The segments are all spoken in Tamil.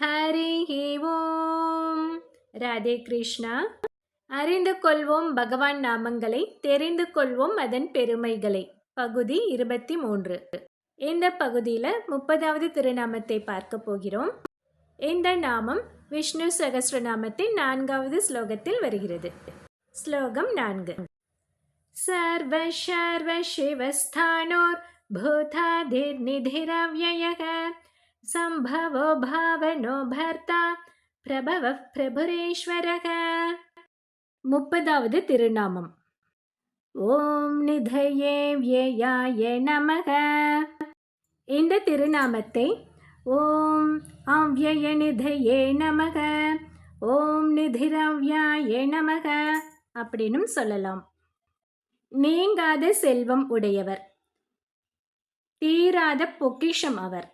ஹரி ஓம். ராதே கிருஷ்ணா. அறிந்து கொள்வோம் பகவான் நாமங்களை தெரிந்து கொள்வோம் அதன் பெருமைகளை. பகுதி இருபத்தி மூன்று இந்த பகுதியில் முப்பதாவது திருநாமத்தை பார்க்க போகிறோம். இந்த நாமம் விஷ்ணு சகசிரநாமத்தின் நான்காவது ஸ்லோகத்தில் வருகிறது. ஸ்லோகம் நான்கு. சர்வ சிவஸ்தானோர் பூதாதிர் நிதிரவ்யயக सम्भवो भावनो भर्ता பிரபவ பிரபுரேஸ்வரக முப்பதாவது திருநாமம் ஓம் நிதயே வியயாய நமக இந்த திருநாமத்தை ஓம் அவ்யய நிதயே நமக ஓம் நிதிரவ்யாய நமக அப்படின்னும் சொல்லலாம் நீங்காத செல்வம் உடையவர் தீராத பொக்கிஷம் அவர்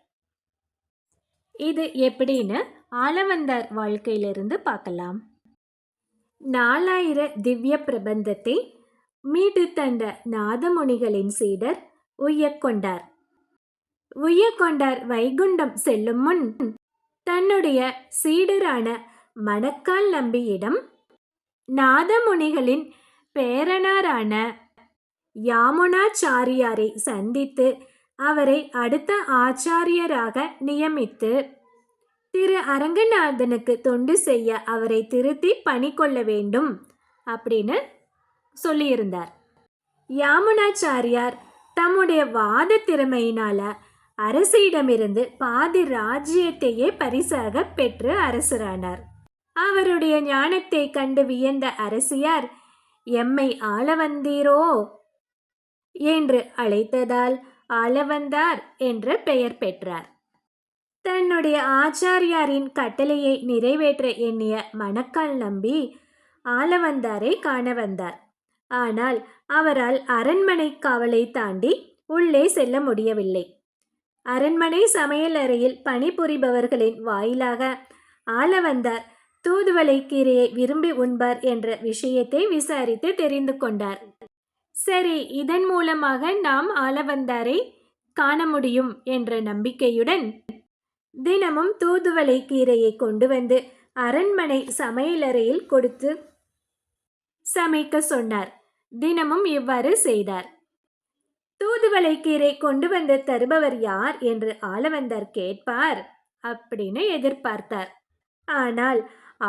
இது எப்படின்னு ஆலவந்தார் வாழ்க்கையிலிருந்து பார்க்கலாம். நாலாயிர திவ்ய பிரபந்தத்தை மீட்டு தந்த நாதமுனிகளின் சீடர் உய்யக்கொண்டார். உய்யக்கொண்டார் வைகுண்டம் செல்லும் முன் தன்னுடைய சீடரான மணக்கால் நம்பியிடம் நாதமுனிகளின் பேரனாரான யாமுனாச்சாரியாரை சந்தித்து அவரை அடுத்த ஆச்சாரியராக நியமித்து திரு அரங்கநாதனுக்கு தொண்டு செய்ய அவரை திருத்தி பணி கொள்ள வேண்டும் அப்படின்னு சொல்லியிருந்தார். யாமுனாச்சாரியார் தம்முடைய வாத திறமையினால அரசியிடமிருந்து பாதி ராஜ்யத்தையே பரிசாக பெற்று அரசரானார். அவருடைய ஞானத்தை கண்டு வியந்த அரசியார் எம்மை ஆள வந்தீரோ? என்று அழைத்ததால் ஆலவந்தார் என்ற பெயர் பெற்றார். தன்னுடைய ஆச்சாரியாரின் கட்டளையை நிறைவேற்ற எண்ணிய மணக்கால் நம்பி ஆலவந்தாரை காண வந்தார். ஆனால் அவரால் அரண்மனை காவலை தாண்டி உள்ளே செல்ல முடியவில்லை. அரண்மனை சமையல் அறையில் பணிபுரிபவர்களின் வாயிலாக ஆலவந்தார் தூதுவளை கீரையை விரும்பி உண்பார் என்ற விஷயத்தை விசாரித்து தெரிந்து கொண்டார். சரி இதன் மூலமாக நாம் ஆளவந்தாரை காண முடியும் என்ற நம்பிக்கையுடன் தினமும் தூதுவளை கீரையை கொண்டு வந்து அரண்மனை சமையலறையில் கொடுத்து சமைக்க சொன்னார். தினமும் இவ்வாறு செய்தார். தூதுவளை கீரை கொண்டு வந்து தருபவர் யார் என்று ஆளவந்தார் கேட்பார் அப்படின்னு எதிர்பார்த்தார். ஆனால்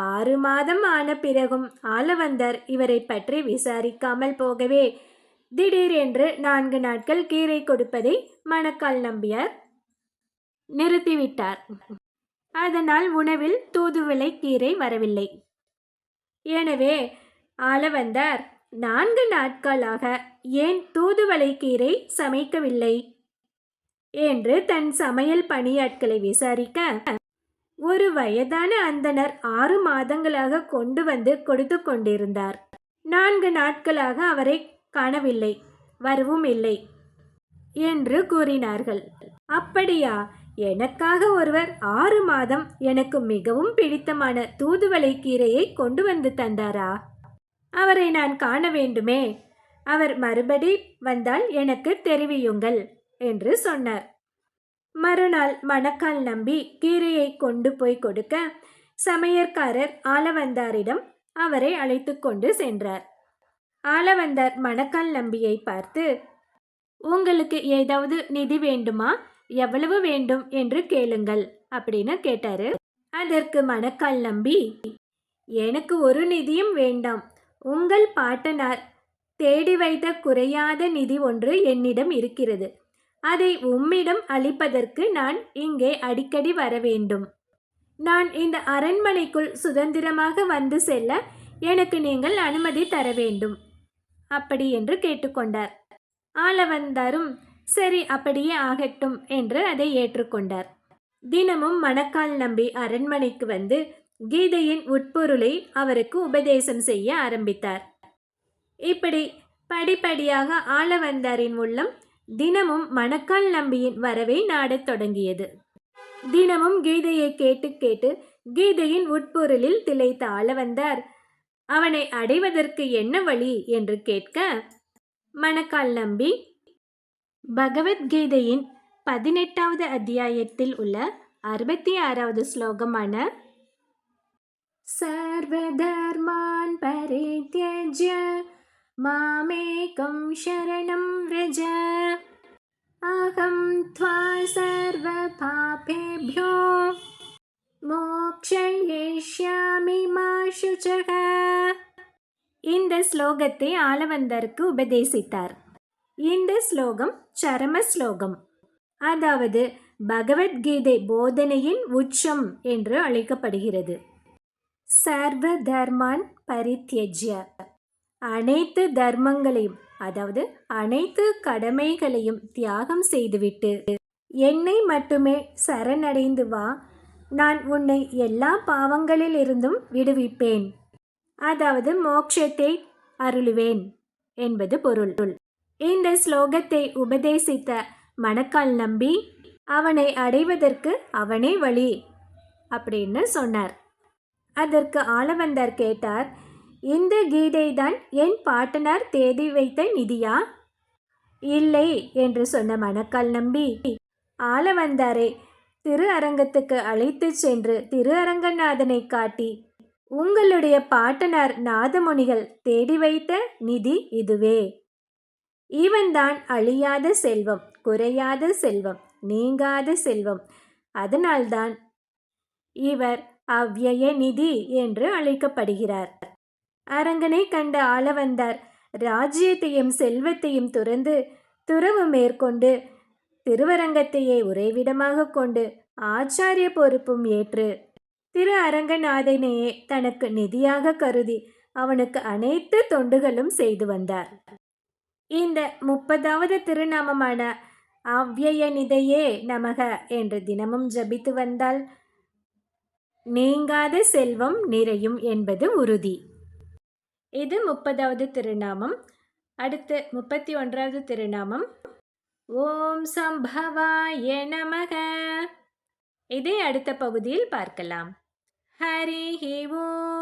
ஆறு மாதம் ஆன பிறகும் ஆலவந்தர் இவரை பற்றி விசாரிக்காமல் போகவே திடீரென்று நான்கு நாட்கள் கீரை கொடுப்பதை மணக்கால் நம்பியார் நிறுத்திவிட்டார். அதனால் உணவில் தூதுவளை கீரை வரவில்லை. எனவே ஆளவந்தார் நான்கு நாட்களாக ஏன் தூதுவளை கீரை சமைக்கவில்லை? என்று தன் சமையல் பணியாட்களை விசாரிக்க ஒரு வயதான அந்தனர் ஆறு மாதங்களாக கொண்டு வந்து கொடுத்து கொண்டிருந்தார். நான்கு நாட்களாக அவரை காணவில்லை வரவும் இல்லை என்று கூறினார்கள். அப்படியா? எனக்காக ஒருவர் ஆறு மாதம் எனக்கு மிகவும் பிடித்தமான தூதுவளை கீரையை கொண்டு வந்து தந்தாரா? அவரை நான் காண வேண்டுமே. அவர் மறுபடி வந்தால் எனக்கு தெரிவியுங்கள் என்று சொன்னார். மறுநாள் மணக்கால் நம்பி கீரையை கொண்டு போய் கொடுக்க சமையற்காரர் ஆளவந்தாரிடம் அவரை அழைத்து கொண்டு சென்றார். ஆளவந்தார் மணக்கால் நம்பியை பார்த்து உங்களுக்கு ஏதாவது நிதி வேண்டுமா? எவ்வளவு வேண்டும் என்று கேளுங்கள் அப்படின்னு கேட்டாரு. அதற்கு மணக்கால் நம்பி எனக்கு ஒரு நிதியும் வேண்டாம். உங்கள் பாட்டனார் தேடி வைத்த குறையாத நிதி ஒன்று என்னிடம் இருக்கிறது. அதை உம்மிடம் அளிப்பதற்கு நான் இங்கே அடிக்கடி வர வேண்டும். நான் இந்த அரண்மனைக்குள் சுதந்திரமாக வந்து செல்ல எனக்கு நீங்கள் அனுமதி தர வேண்டும். அப்படி என்று கேட்டுக்கொண்டார். ஆளவந்தாரும் சரி அப்படியே ஆகட்டும் என்று அதை ஏற்றுக்கொண்டார். தினமும் மணக்கால் நம்பி அரண்மனைக்கு வந்து கீதையின் உட்பொருளை அவருக்கு உபதேசம் செய்ய ஆரம்பித்தார். இப்படி படிப்படியாக ஆளவந்தாரின் உள்ளம் தினமும் மணக்கால் நம்பியின் வரவை நாடத் தொடங்கியது. தினமும் கீதையை கேட்டு கேட்டு கீதையின் உட்பொருளில் திளைத்த ஆளவந்தார் அவனை அடைவதற்கு என்ன வழி என்று கேட்க மணக்கால் நம்பி பகவத்கீதையின் பதினெட்டாவது அத்தியாயத்தில் உள்ள அறுபத்தி ஆறாவது ஸ்லோகமான சர்வதர்மான் பரித்யஜ மாமேகம் சரணம் விரஜ அகம் துவா சர்வ பாபேபியோ மோக்ஷயிஷ்யாமி மா இந்த ஸ்லோகத்தை ஆளவந்தருக்கு உபதேசித்தார். இந்த ஸ்லோகம் சரம ஸ்லோகம். அதாவது பகவத்கீதை போதனையின் உச்சம் என்று அழைக்கப்படுகிறது. சர்வ தர்மான் பரித்யஜ்ய அனைத்து தர்மங்களையும் அதாவது அனைத்து கடமைகளையும் தியாகம் செய்துவிட்டு என்னை மட்டுமே சரணடைந்து வா. நான் உன்னை எல்லா பாவங்களிலிருந்தும் விடுவிப்பேன். அதாவது மோட்சத்தை அருளுவேன் என்பது பொருள். இந்த ஸ்லோகத்தை உபதேசித்த மணக்கால் நம்பி அவனை அடைவதற்கு அவனே வழி அப்படின்னு சொன்னார். அதற்கு ஆளவந்தார் கேட்டார் இந்த கீதை தான் என் பாட்டனார் தேதி வைத்த நிதியா? இல்லை என்று சொன்ன மணக்கால் நம்பி ஆளவந்தாரை திரு அரங்கத்துக்கு அழைத்துச் சென்று திரு அரங்கநாதனை காட்டி உங்களுடைய பாட்டனார் நாதமுனிகள் தேடி வைத்த நிதி இதுவே. இவன்தான் அழியாத செல்வம் குறையாத செல்வம் நீங்காத செல்வம். அதனால்தான் இவர் அவ்வய நிதி என்று அழைக்கப்படுகிறார். அரங்கனை கண்ட ஆளவந்தார் ராஜ்யத்தையும் செல்வத்தையும் துறந்து துறவு மேற்கொண்டு திருவரங்கத்தையே உறைவிடமாக கொண்டு ஆச்சாரிய பொறுப்பும் ஏற்று திரு அரங்கநாதனையே தனக்கு நிதியாக கருதி அவனுக்கு அனைத்து தொண்டுகளும் செய்து வந்தார். இந்த முப்பதாவது திருநாமமான அவ்யய நிதையே நமக என்று தினமும் ஜபித்து வந்தால் நீங்காத செல்வம் நிறையும் என்பது உறுதி. இது முப்பதாவது திருநாமம். அடுத்து முப்பத்தி ஒன்றாவது திருநாமம். ஓம் சம்பவாய நமக. இதை அடுத்த பகுதியில் பார்க்கலாம். ஹரி ஓம்